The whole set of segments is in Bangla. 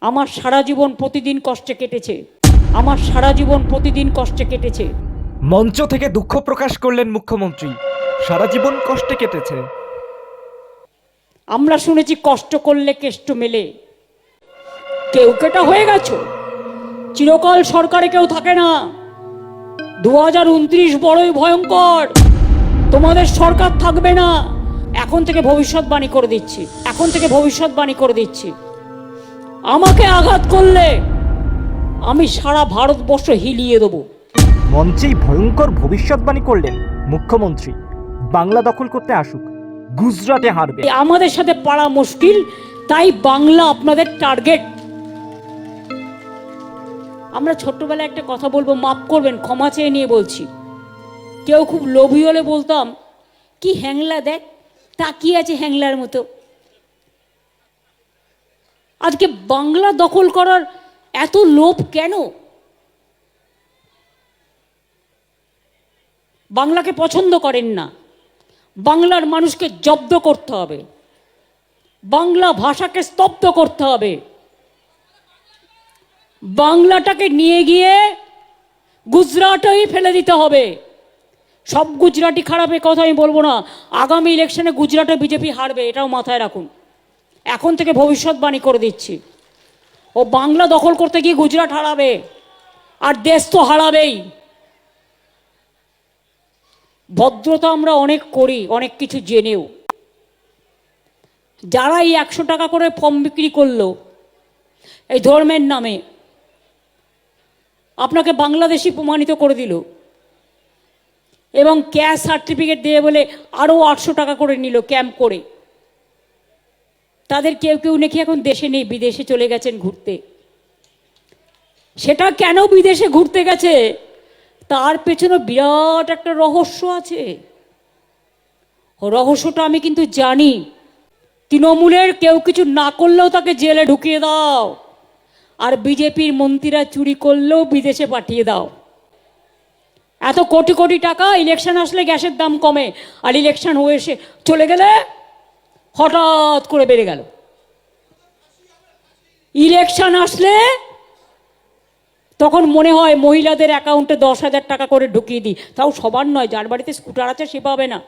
আমার সারা জীবন প্রতিদিন কষ্টে কেটেছে। আমার সারা জীবন প্রতিদিন কষ্টে কেটেছে। মঞ্চ থেকে দুঃখ প্রকাশ করলেন মুখ্যমন্ত্রী। সারা জীবন কষ্টে কেটেছে। আমরা শুনেছি কষ্ট করলে কেষ্ট মেলে। কেউ কেটা হয়ে গেছো। চিরকাল সরকারে কেউ থাকে না। দু হাজার উনত্রিশ বড়ই ভয়ঙ্কর। তোমাদের সরকার থাকবে না। এখন থেকে ভবিষ্যৎবাণী করে দিচ্ছি। এখন থেকে ভবিষ্যৎবাণী করে দিচ্ছি। আমাকে আঘাত করলে আমি সারা ভারতবর্ষ হিলিয়ে দেবো। মঞ্চেই ভয়ঙ্কর ভবিষ্যৎবাণী করলেন মুখ্যমন্ত্রী। বাংলা দখল করতে আসুক গুজরাটে হারবে। আমাদের সাথে পারা মুশকিল তাই বাংলা আপনাদের টার্গেট আমরা ছোট্টবেলায় একটা কথা বলব মাফ করবেন ক্ষমা চেয়ে নিয়ে বলছি। কেউ খুব লোভী হলে বলতাম কি হ্যাংলা দেখ তাকিয়ে আছে হ্যাংলার মতো। আজকে বাংলা দখল করার এত লোভ কেন? বাংলাকে পছন্দ করেন না। বাংলার মানুষকে জব্দ করতে হবে। বাংলা ভাষাকে স্তব্ধ করতে হবে। বাংলাটাকে নিয়ে গিয়ে গুজরাটেই ফেলে দিতে হবে। সব গুজরাটি খারাপের কথা আমি বলব না। আগামী ইলেকশনে গুজরাটে বিজেপি হারবে, এটাও মাথায় রাখুন। এখন থেকে ভবিষ্যৎবাণী করে দিচ্ছি। ও বাংলা দখল করতে গিয়ে গুজরাট হারাবে, আর দেশ তো হারাবেই। ভদ্রতা আমরা অনেক করি, অনেক কিছু জেনেও। যারা এই একশো টাকা করে ফর্ম বিক্রি করল, এই ধর্মের নামে, আপনাকে বাংলাদেশি প্রমাণিত করে দিল। এবং ক্যাশ সার্টিফিকেট দিয়ে বলে আরও আটশো টাকা করে নিল ক্যাম্প করে। তাদের কেউ কেউ নাকি এখন দেশে নেই, বিদেশে চলে গেছেন ঘুরতে। সেটা কেন বিদেশে ঘুরতে গেছে? তার পেছনে বিরাট একটা রহস্য আছে। রহস্যটা আমি কিন্তু জানি। তৃণমূলের কেউ কিছু না করলেও তাকে জেলে ঢুকিয়ে দাও। আর বিজেপির মন্ত্রীরা চুরি করলেও বিদেশে পাঠিয়ে দাও। এত কোটি কোটি টাকা, ইলেকশন আসলে গ্যাসের দাম কমে। আর ইলেকশন হয়ে এসে চলে গেলে হঠাৎ করে বেড়ে গেল। ইলেকশন আসলে তখন মনে হয় মহিলাদের অ্যাকাউন্টে দশ হাজার টাকা করে ঢুকিয়ে দিই। তাও সবার নয়, যার বাড়িতে স্কুটার আছে সে পাবে না।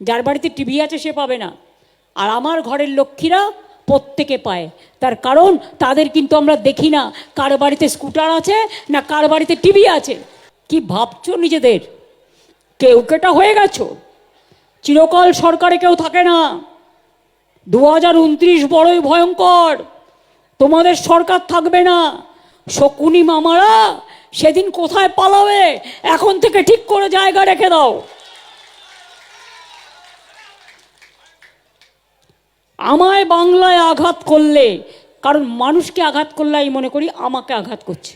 যার বাড়িতে টিভি আছে সে পাবে না। আর আমার ঘরের লক্ষ্মীরা প্রত্যেকে পায়। তার কারণ তাদের কিন্তু আমরা দেখি না কার বাড়িতে স্কুটার আছে না কার বাড়িতে টিভি আছে। কি ভাবছ নিজেদের? কেউ কেটা হয়ে গেছো? চিরকাল সরকারে কেউ থাকে না। দু হাজার উনত্রিশ বড়ই ভয়ঙ্কর। তোমাদের সরকার থাকবে না। শকুনি মামারা সেদিন কোথায় পালাবে, এখন থেকে ঠিক করে জায়গা রেখে দাও। আমায় বাংলায় আঘাত করলে, কারণ মানুষকে আঘাত করলে আমি মনে করি আমাকে আঘাত করছে।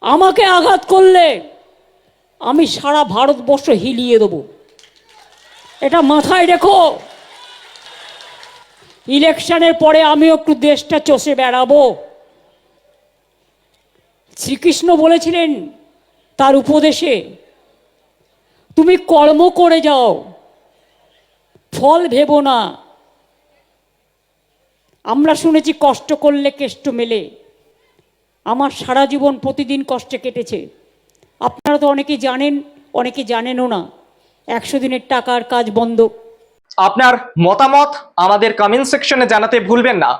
আমাকে আঘাত করলে আমি সারা ভারতবর্ষ হিলিয়ে দেবো। এটা মাথায় রেখো। ইলেকশনের পরে আমিও একটু দেশটা চষে বেড়াবো। শ্রীকৃষ্ণ বলেছিলেন তার উপদেশে, তুমি কর্ম করে যাও, ফল ভেবো না। আমরা শুনেছি কষ্ট করলে কেষ্ট মেলে। আমার সারা জীবন প্রতিদিন কষ্টে কেটেছে। আপনারা তো অনেকে জানেন, অনেকে জানেনও না। একশো দিনের টাকার কাজ বন্ধ। আপনার মতামত আমাদের কমেন্ট সেকশনে জানাতে ভুলবেন না।